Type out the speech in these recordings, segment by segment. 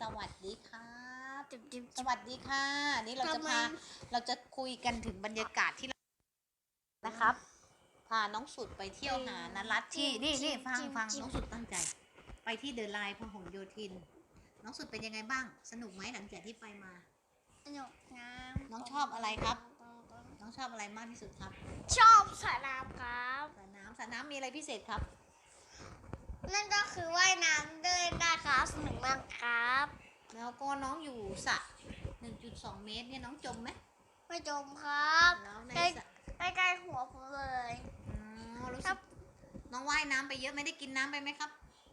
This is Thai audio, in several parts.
สวัสดีครับจิบจิบสวัสดีค่ะ นี่เราจะทำไมพา เราจะคุยกันถึงบรรยากาศที่เรานะครับ พาน้องสุดไปเที่ยวหานัรัตที่นี่นี่ฟังฟังน้องสุดตั้งใจ ไปที่เดอะไลน์พหลโยธิน น้องสุดเป็นยังไงบ้าง สนุกไหมหลังจากที่ไปมา สนุกน้น้องชอบอะไรครับ น้องชอบอะไรมากที่สุดครับ ชอบสระน้ำครับสระน้ำสระน้ำมีอะไรพิเศษครับนั่นก็คือว่ายน้ำเดินได้ครับสนุกมากครับ แล้วก็น้องอยู่สระ1.2 เมตรเนี่ยน้องจมไหมไม่จมครับแล้วในใกล้สระใกล้ๆหัวผมเลยอ๋อรู้ครัสึกบน้องว่ายน้ำไปเยอะไม่ได้กินน้ำไปไหมครับ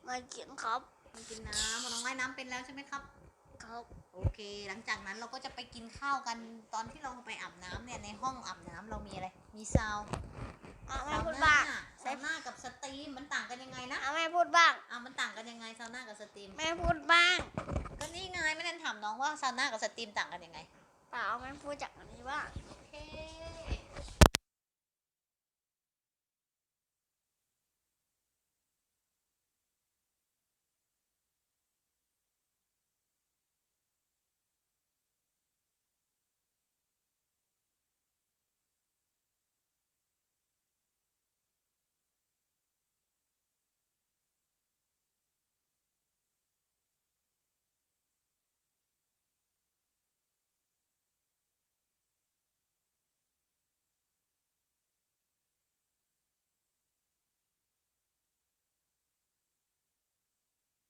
มากินครับไม่กินน้ำน้องว่ายน้ำเป็นแล้วใช่ไหมครับ ครับโอเค หลังจากนั้นเราก็จะไปกินข้าวกันตอนที่เราไปอาบน้ำเนี่ยในห้องอาบน้ำเรามีอะไร มีซาวเอาแม่ซาวพูดน่าบ้างซาวน่ากับสตรีมมันต่างกันยังไงนะเอาแม่พูดบ้างอะมันต่างกันยังไงซาวน่ากับสตรีม แม่พูดบ้างก็ น้องว่าซาวน่ากับสตรีมต่างกันยังไง เปล่าแม่พูดจากอันนี้ว่า